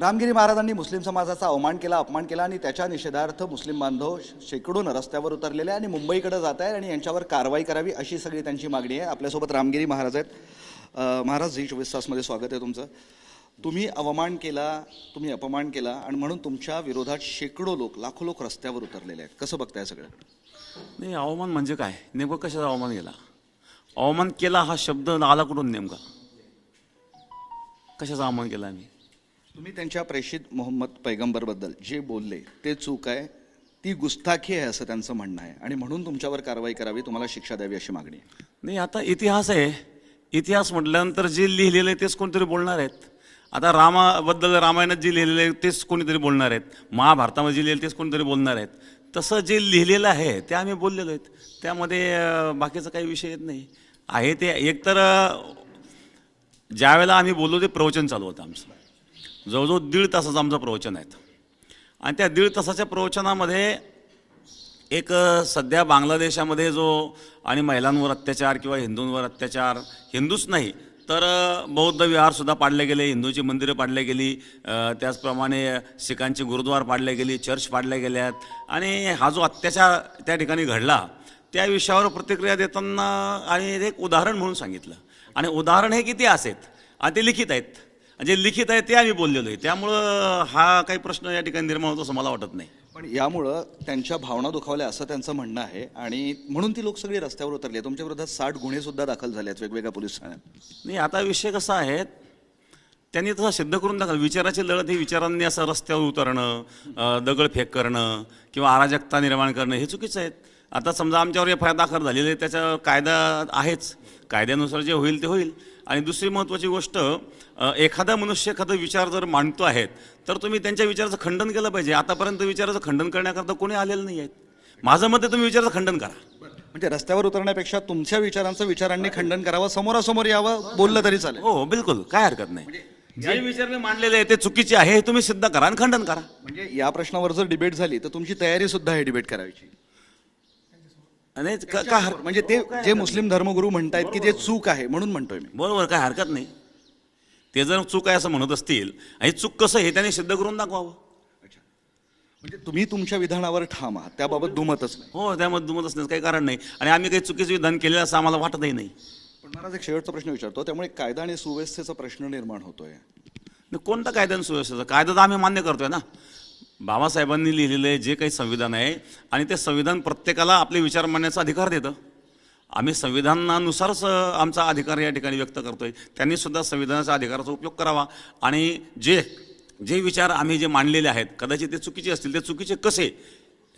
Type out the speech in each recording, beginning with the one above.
रामगिरी महाराजांनी मुस्लिम समाजाचा अवमान केला अपमान केला आणि त्याच्या निषेधार्थ मुस्लिम बांधव शेकडून रस्त्यावर उतरलेले आहे आणि मुंबईकडे जात आहेत आणि यांच्यावर कारवाई करावी अशी सगळी त्यांची मागणी आहे. आपल्यासोबत रामगिरी महाराज आहेत. महाराज झी चोवीस तासमध्ये स्वागत आहे तुमचं. तुम्ही अवमान केला तुम्ही अपमान केला आणि म्हणून तुमच्या विरोधात शेकडो लोक लाखो लोक रस्त्यावर उतरलेले आहेत. कसं बघताय सगळं? नाही अवमान म्हणजे काय? नेमकं कशाचा अवमान केला? अवमान केला हा शब्द आला कुठून नेमका. कशाचा अवमान केला आम्ही तुम्ही त्यांच्या प्रेषित मोहम्मद पैगंबरबद्दल जे बोलले ते चूक आहे ती गुस्ताखी आहे असं त्यांचं म्हणणं आहे. आणि म्हणून तुमच्यावर कारवाई करावी तुम्हाला शिक्षा द्यावी अशी मागणी आहे. नाही आता इतिहास आहे. इतिहास म्हटल्यानंतर जे लिहिलेलं आहे तेच कोणतरी बोलणार आहेत. आता रामाबद्दल रामायणात जे लिहिलेलं आहे तेच कोणीतरी बोलणार आहेत. महाभारतामध्ये जे लिहिलं तेच कोणीतरी बोलणार आहेत. तसं जे लिहिलेलं आहे ते आम्ही बोललेलो आहेत. त्यामध्ये बाकीचा काही विषय येत नाही. आहे ते एकतर ज्यावेळेला आम्ही बोललो ते प्रवचन चालू होतं आमचं. जवळजवळ दीड तासाचं आमचं प्रवचन आहेत आणि त्या दीड तासाच्या प्रवचनामध्ये एक सध्या बांगलादेशामध्ये जो आणि महिलांवर अत्याचार किंवा हिंदूंवर अत्याचार हिंदूच नाही तर बौद्ध विहारसुद्धा पाडले गेले हिंदूची मंदिरं पाडले गेली त्याचप्रमाणे शिखांची गुरुद्वार पाडले गेली चर्च पाडल्या गेल्यात आणि हा जो अत्याचार त्या ठिकाणी घडला त्या विषयावर प्रतिक्रिया देताना आणि एक उदाहरण म्हणून सांगितलं. आणि उदाहरण हे किती असेत? आणि ते लिखित आहेत. जे लिखित आहे ते आम्ही बोललेलो आहे. त्यामुळं हा काही प्रश्न या ठिकाणी निर्माण होतो असं मला वाटत नाही. पण यामुळं त्यांच्या भावना दुखावल्या असं त्यांचं म्हणणं आहे. आणि म्हणून ती लोक सगळी रस्त्यावर उतरली आहेत. तुमच्या विरोधात साठ गुन्हे सुद्धा दाखल झाले आहेत वेगवेगळ्या पोलीस ठाण्यात. नाही आता विषय कसा आहे त्यांनी तसं सिद्ध करून दाखल विचाराची लढत ही विचारांनी असं रस्त्यावर उतरणं दगडफेक करणं किंवा अराजकता निर्माण करणं हे चुकीचं आहेत आता समजा आमच्यावर एफ आय दाखल झालेले आहे, त्याचा कायदा आहेच. कायद्यानुसार जे होईल ते होईल. आणि दुसरी महत्त्वाची गोष्ट एखादा मनुष्य एखादा विचार जर मांडतो आहेत तर तुम्ही त्यांच्या विचाराचं खंडन केलं पाहिजे. आतापर्यंत विचाराचं खंडन करण्याकरता कोणी आलेलं नाही आहेत. माझं मत तुम्ही विचाराचं खंडन करा. म्हणजे रस्त्यावर उतरण्यापेक्षा तुमच्या विचारांचं विचारांनी खंडन करावं समोरासमोर यावं बोललं तरी चालेल. हो बिलकुल. काय हरकत नाही. जे विचार मी मांडलेले आहे ते चुकीचे आहे हे तुम्ही सिद्ध करा आणि खंडन करा. म्हणजे या प्रश्नावर जर डिबेट झाली तर तुमची तयारी सुद्धा आहे डिबेट करायची. आणि क- हर- म्हणजे ते जे मुस्लिम धर्मगुरू म्हणतायत की ते चूक आहे म्हणून म्हणतोय मी. बरोबर काय हरकत नाही. ते जर चूक आहे असं म्हणत असतील आणि चूक कसं हे त्यांनी सिद्ध करून दाखवावं. म्हणजे तुम्ही तुमच्या विधानावर ठाम आहात त्याबाबत दुमतच नाही. हो त्यामध्ये दुमत असण्याचं काही कारण नाही. आणि आम्ही काही चुकीचं विधान केलेलं असं आम्हाला वाटतही नाही. पण महाराज एक शेवटचा प्रश्न विचारतो त्यामुळे कायदा आणि सुव्यवस्थेचा प्रश्न निर्माण होतोय. न कोणता कायदा आणि सुव्यवस्थेचा? कायदा तर आम्ही मान्य करतोय ना. बाबासाहेबांनी लिहिलेलं आहे जे काही संविधान आहे आणि ते संविधान प्रत्येकाला आपले विचार मांडण्याचा अधिकार देतं. आम्ही संविधानानुसारच आमचा अधिकार या ठिकाणी व्यक्त करतो त्यांनी सुद्धा संविधानाच्या अधिकाराचा उपयोग करावा. आणि जे जे विचार आम्ही जे मांडलेले आहेत कदाचित ते चुकीचे असतील ते चुकीचे कसे?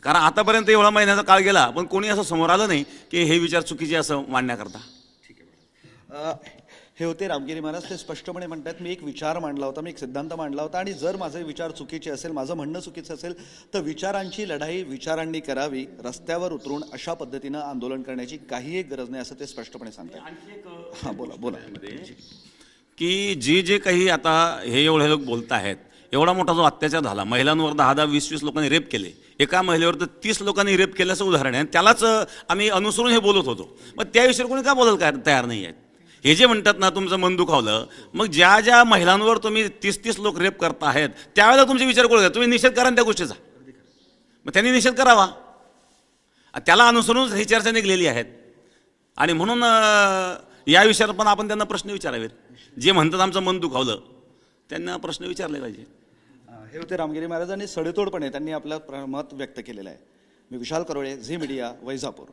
कारण आतापर्यंत एवढा महिन्याचा काळ गेला पण कोणी असं समोर आलं नाही की हे विचार चुकीचे असं मांडण्याकरता. ठीक आहे. हे होते रामगिरी महाराज. ते स्पष्टपणे म्हणतात मी एक विचार मांडला होता मी एक सिद्धांत मांडला होता आणि जर माझे विचार चुकीचे असेल माझं म्हणणं चुकीचं असेल तर विचारांची लढाई विचारांनी करावी रस्त्यावर उतरून अशा पद्धतीनं आंदोलन करण्याची काही एक गरज नाही असं ते स्पष्टपणे सांगतात. हां बोला बोला. की जे जे काही आता हे एवढे लोक बोलत आहेत एवढा मोठा जो अत्याचार झाला महिलांवर दहा दहा वीस वीस लोकांनी रेप केले एका महिलेवर तर तीस लोकांनी रेप केल्याचं उदाहरण आहे आणि त्यालाच आम्ही अनुसरून हे बोलत होतो. मग त्याविषयी कोणी का बोलायला काय तयार नाही आहेत हे जे म्हणतात ना तुमचं मन दुखावलं मग ज्या ज्या महिलांवर तुम्ही तीस तीस लोक रेप करता आहेत त्यावेळेला तुमचे विचार करू द्या तुम्ही निषेध करा त्या गोष्टीचा. मग त्यांनी निषेध करावा. त्याला अनुसरूनच ही चर्चा निघलेली आहेत. आणि म्हणून या विषयावर पण आपण त्यांना प्रश्न विचारावेत. जे म्हणतात आमचं मन दुखावलं त्यांना प्रश्न विचारले पाहिजे. हे होते रामगिरी महाराजांनी सडेतोडपणे त्यांनी आपलं प्र- मत व्यक्त केलेलं आहे. मी विशाल करोळे झी मीडिया वैजापूर.